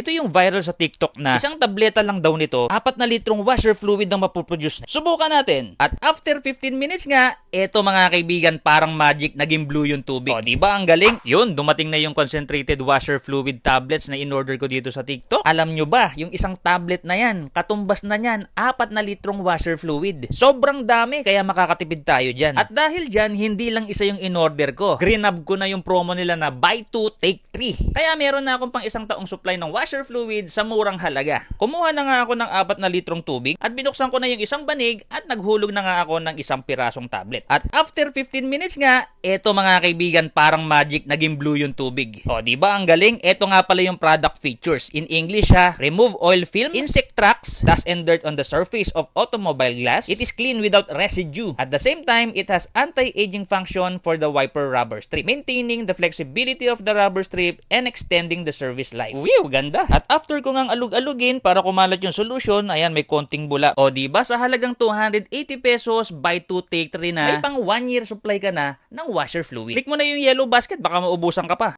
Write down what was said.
Ito yung viral sa TikTok na isang tableta lang daw nito, apat na litrong washer fluid ang mapuproduce. Subukan natin. At after 15 minutes nga, eto mga kaibigan, parang magic, naging blue yung tubig. O, di ba ang galing? Yun, dumating na yung concentrated washer fluid tablets na in-order ko dito sa TikTok. Alam nyo ba, yung isang tablet na yan, katumbas na yan, apat na litrong washer fluid. Sobrang dami, kaya makakatipid tayo dyan. At dahil dyan, hindi lang isa yung in-order ko. Greenab ko na yung promo nila na buy 2, take 3. Kaya meron na akong pang isang taong supply ng washer fluid sa murang halaga. Kumuha na nga ako ng apat na litrong tubig at binuksan ko na yung isang banig at naghulog na nga ako ng isang pirasong tablet. At after 15 minutes nga, eto mga kaibigan, parang magic, naging blue yung tubig. O, di ba ang galing? Eto nga pala yung product features. In English ha, remove oil film, insect tracks, dust and dirt on the surface of automobile glass. It is clean without residue. At the same time, it has anti-aging function for the wiper rubber strip, maintaining the flexibility of the rubber strip and extending the service life. Wow, ganda. At after ko ngang alug-alugin para kumalat yung solution, ayan may konting bula. O di ba sa halagang 280 pesos, buy 2 take 3 na, may pang 1 year supply ka na ng washer fluid. Click mo na yung yellow basket, baka maubusan ka pa.